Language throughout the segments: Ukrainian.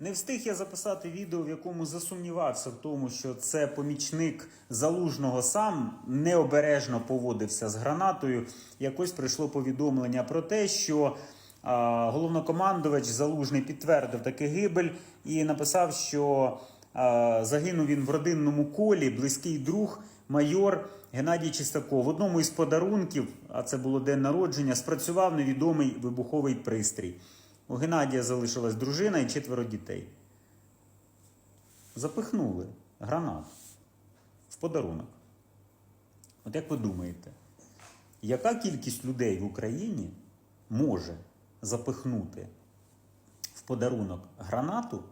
Не встиг я записати відео, в якому засумнівався в тому, що це помічник залужного сам необережно поводився з гранатою. Якось прийшло повідомлення про те, що а, головнокомандувач залужний підтвердив таки гибель і написав, що а, загинув він в родинному колі, близький друг, майор Геннадій Чистаков. В одному із подарунків, а це було день народження, спрацював невідомий вибуховий пристрій. У Геннадія залишилась дружина і четверо дітей. Запихнули гранат в подарунок. От як ви думаєте, яка кількість людей в Україні може запихнути в подарунок гранату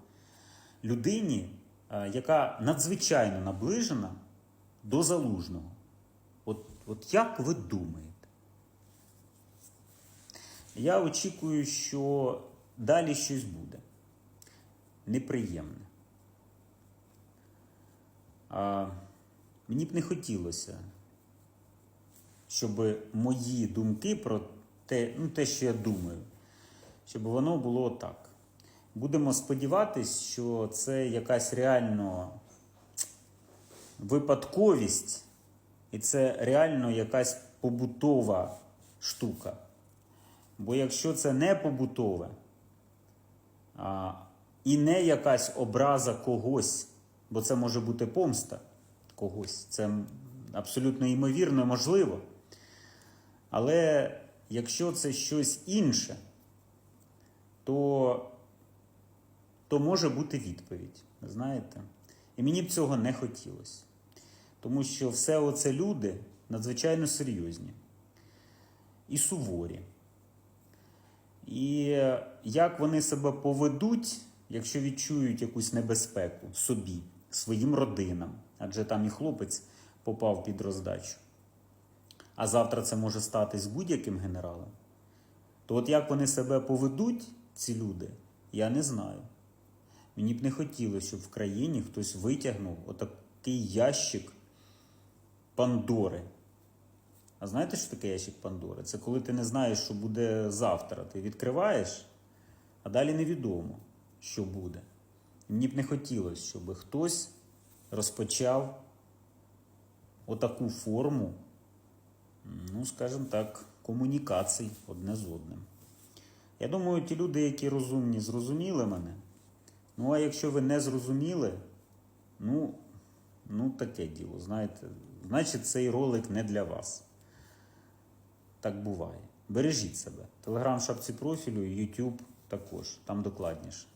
людині, е, яка надзвичайно наближена до залужного? От, от як ви думаєте? Я очікую, що далі щось буде неприємне. А, мені б не хотілося, щоб мої думки про те, ну, те, що я думаю, щоб воно було так. Будемо сподіватись, що це якась реально випадковість, і це реально якась побутова штука. Бо якщо це не побутове а, і не якась образа когось, бо це може бути помста когось, це абсолютно ймовірно і можливо. Але якщо це щось інше, то, то може бути відповідь. Знаєте? І мені б цього не хотілося. Тому що все оце люди надзвичайно серйозні і суворі. І як вони себе поведуть, якщо відчують якусь небезпеку собі, своїм родинам, адже там і хлопець попав під роздачу. А завтра це може стати з будь-яким генералом. То от як вони себе поведуть, ці люди, я не знаю. Мені б не хотілося, щоб в країні хтось витягнув отакий ящик Пандори. А знаєте, що таке ящик Пандори? Це коли ти не знаєш, що буде завтра. Ти відкриваєш, а далі невідомо, що буде. Мені б не хотілося, щоб хтось розпочав отаку форму, ну, скажімо так, комунікацій одне з одним. Я думаю, ті люди, які розумні, зрозуміли мене. Ну, а якщо ви не зрозуміли, ну, ну таке діло, знаєте, значить цей ролик не для вас так буває. Бережіть себе. Телеграм шапці профілю, YouTube також, там докладніше.